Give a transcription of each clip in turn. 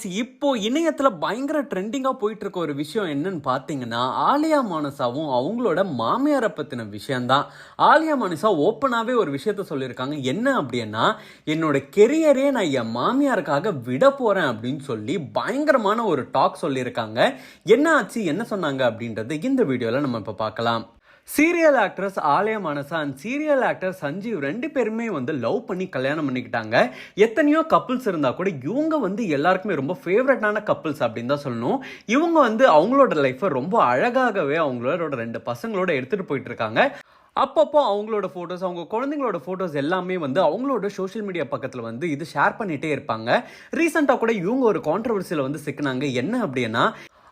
Guys இப்போ இணையத்தில் பயங்கர ட்ரெண்டிங்காக போயிட்டு இருக்க ஒரு விஷயம் என்னன்னு பார்த்தீங்கன்னா ஆலியா மானசாவும் அவங்களோட மாமியாரை பற்றின விஷயம்தான். ஆலியா மானசா ஓப்பனாகவே ஒரு விஷயத்த சொல்லியிருக்காங்க. என்ன அப்படின்னா என்னோட கெரியரே நான் என் மாமியாருக்காக விட போகிறேன் அப்படின்னு சொல்லி பயங்கரமான ஒரு டாக் சொல்லியிருக்காங்க. என்ன ஆச்சு என்ன சொன்னாங்க அப்படின்றது இந்த வீடியோவில் நம்ம இப்போ பார்க்கலாம். சீரியல் ஆக்ட்ரஸ் ஆலய மனசா அண்ட் சீரியல் ஆக்டர் சஞ்சீவ் ரெண்டு பேருமே வந்து லவ் பண்ணி கல்யாணம் பண்ணிக்கிட்டாங்க. எத்தனையோ கப்புள்ஸ் இருந்தால் கூட இவங்க வந்து எல்லாருக்குமே ரொம்ப ஃபேவரட்டான கப்புள்ஸ் அப்படின்னு தான் சொல்லணும். இவங்க வந்து அவங்களோட லைஃப்பை ரொம்ப அழகாகவே அவங்களோட ரெண்டு பசங்களோட எடுத்துகிட்டு போயிட்டு இருக்காங்க. அப்பப்போ அவங்களோட ஃபோட்டோஸ் அவங்க குழந்தைங்களோட ஃபோட்டோஸ் எல்லாமே வந்து அவங்களோட சோஷியல் மீடியா பக்கத்தில் வந்து இது ஷேர் பண்ணிகிட்டே இருப்பாங்க. ரீசெண்டாக கூட இவங்க ஒரு கான்ட்ரவர்சியில் வந்து சிக்கினாங்க. என்ன அப்படின்னா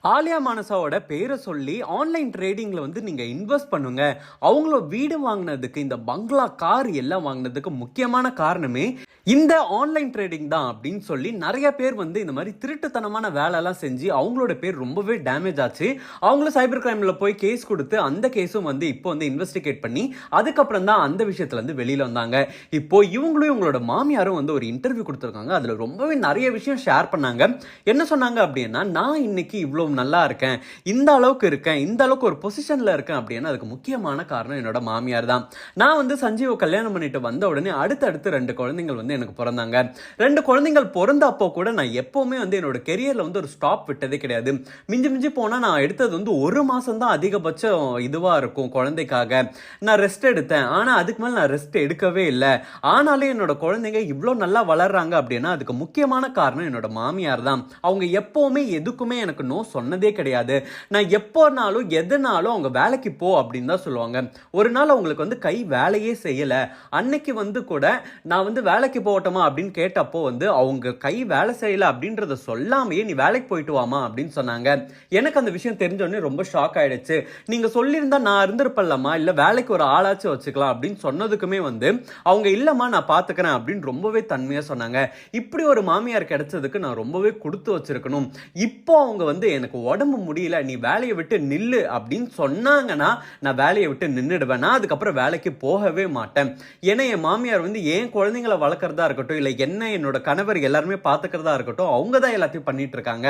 ஆலியா மானசாவோட பேரை சொல்லி ஆன்லைன் ட்ரேடிங்கில் வந்து நீங்கள் இன்வெஸ்ட் பண்ணுங்க. அவங்கள வீடு வாங்கினதுக்கு இந்த பங்களா கார் எல்லாம் வாங்கினதுக்கு முக்கியமான காரணமே இந்த ஆன்லைன் ட்ரேடிங் தான் அப்படின்னு சொல்லி நிறைய பேர் வந்து இந்த மாதிரி திருட்டுத்தனமான வேலைலாம் செஞ்சு அவங்களோட பேர் ரொம்பவே டேமேஜ் ஆச்சு. அவங்களும் சைபர் கிரைமில் போய் கேஸ் கொடுத்து அந்த கேஸும் வந்து இப்போ வந்து இன்வெஸ்டிகேட் பண்ணி அதுக்கப்புறம் தான் அந்த விஷயத்துலேருந்து வெளியில் வந்தாங்க. இப்போ இவங்களும் இவங்களோட மாமியாரும் வந்து ஒரு இன்டர்வியூ கொடுத்துருக்காங்க. அதில் ரொம்பவே நிறைய விஷயம் ஷேர் பண்ணாங்க. என்ன சொன்னாங்க அப்படின்னா நான் இன்னைக்கு இவ்வளோ இவ்வளவு நல்லா இருக்கேன். இந்த அளவுக்கு இருக்கேன். இந்த அளவுக்கு ஒரு பொசிஷன்ல இருக்கேன் அப்படின்னா அதுக்கு முக்கியமான காரணம் என்னோட மாமியார் தான். நான் வந்து சஞ்சீவை கல்யாணம் பண்ணிட்டு வந்த உடனே அடுத்தடுத்து ரெண்டு குழந்தைகள் வந்து எனக்கு பிறந்தாங்க. ரெண்டு குழந்தைகள் பிறந்தப்போ கூட நான் எப்பவுமே வந்து என்னோட கெரியர்ல வந்து ஒரு ஸ்டாப் விட்டதே கிடையாது. மிஞ்சி மிஞ்சி போனா நான் எடுத்தது வந்து ஒரு மாசம் தான் அதிகபட்சம் இதுவா இருக்கும் குழந்தைக்காக. நான் ரெஸ்ட் எடுத்தேன். ஆனா அதுக்கு மேல நான் ரெஸ்ட் எடுக்கவே இல்லை. ஆனாலும் என்னோட குழந்தைங்க இவ்வளோ நல்லா வளர்றாங்க அப்படின்னா அதுக்கு முக்கியமான காரணம் என்னோட மாமியார் தான். அவங்க எப்பவுமே எதுக்குமே எனக்கு நோ சொன்னதே கிடையாது. நான் எப்போனாலும் எதுனாலும் அவங்க வேலைக்கு போ அப்படின்னு தான் சொல்லுவாங்க. ஒரு நாள் அவங்களுக்கு வந்து கை வேலையே செய்யல. அன்னைக்கு வந்து கூட நான் வந்து வேலைக்கு போகட்டோமா? அப்படின்னு கேட்டப்போ வந்து அவங்க கை வேலை செய்யல அப்படின்றத சொல்லாமையே நீ வேலைக்கு போயிட்டு வாமா? அப்படின்னு சொன்னாங்க. எனக்கு அந்த விஷயம் தெரிஞ்ச உடனே ரொம்ப ஷாக் ஆயிடுச்சு. நீங்க சொல்லியிருந்தா நான் இருந்திருப்பல்லம்மா இல்லை வேலைக்கு ஒரு ஆளாச்சும் வச்சுக்கலாம். அப்படின்னு சொன்னதுக்குமே வந்து அவங்க இல்லைம்மா நான் பார்த்துக்கிறேன் அப்படின்னு ரொம்பவே தன்மையாக சொன்னாங்க. இப்படி ஒரு மாமியார் கிடைச்சதுக்கு நான் ரொம்பவே கொடுத்து வச்சிருக்கணும். இப்போ அவங்க வந்து எனக்கு உடம்பு முடியல நீ வேலையை விட்டு நில்லு அப்படின்னு சொன்னாங்கன்னா நான் வேலையை விட்டு நின்றுடுவேன் நான் அதுக்கப்புறம் வேலைக்கு போகவே மாட்டேன். ஏன்னா என் மாமியார் வந்து ஏன் குழந்தைங்களை வளர்க்குறதா இருக்கட்டும் இல்லை என்ன என்னோட கணவர் எல்லாருமே பார்த்துக்கிறதா இருக்கட்டும் அவங்க தான் எல்லாத்தையும் பண்ணிட்டு இருக்காங்க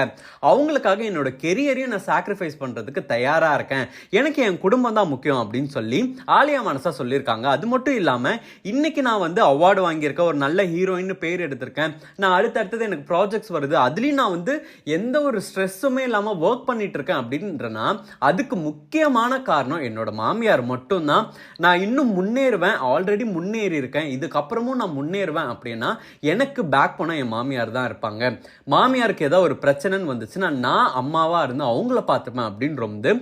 அவங்களுக்காக என்னோட கெரியரையும் நான் சாக்ரிஃபைஸ் பண்ணுறதுக்கு தயாராக இருக்கேன். எனக்கு என் குடும்பம் தான் முக்கியம் அப்படின்னு சொல்லி ஆலியா மனசா சொல்லியிருக்காங்க. அது மட்டும் இல்லாமல் இன்னைக்கு நான் வந்து அவார்டு வாங்கியிருக்கேன் ஒரு நல்ல ஹீரோயின் பேர் எடுத்திருக்கேன். நான் அடுத்தடுத்தது எனக்கு ப்ராஜெக்ட்ஸ் வருது. அதுலேயும் நான் வந்து எந்த ஒரு ஸ்ட்ரெஸ்ஸுமே இல்லாமல் இல்லாமல் ஒர்க் பண்ணிட்டு இருக்கேன் அப்படின்றனா அதுக்கு முக்கியமான காரணம் என்னோட மாமியார் மட்டும்தான். நான் இன்னும் முன்னேறுவேன் ஆல்ரெடி முன்னேறி இருக்கேன் இதுக்கப்புறமும் நான் முன்னேறுவேன் அப்படின்னா எனக்கு பேக் போனால் என் மாமியார் தான் இருப்பாங்க. மாமியாருக்கு ஏதாவது ஒரு பிரச்சனைன்னு வந்துச்சுன்னா நான் அம்மாவாக இருந்து அவங்கள பார்த்துப்பேன் அப்படின்றது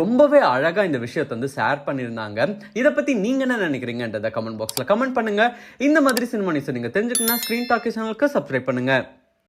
ரொம்பவே அழகாக இந்த விஷயத்தை வந்து ஷேர் பண்ணியிருந்தாங்க. இதை பற்றி நீங்கள் என்ன நினைக்கிறீங்கன்றதை கமெண்ட் பாக்ஸில் கமெண்ட் பண்ணுங்க. இந்த மாதிரி சினிமா நியூஸ் நீங்கள் தெரிஞ்சுக்கணும்னா ஸ்க்ரீன் டாக்கி சேனலுக்கு சப்ஸ்கிரைப் பண்ணுங்கள்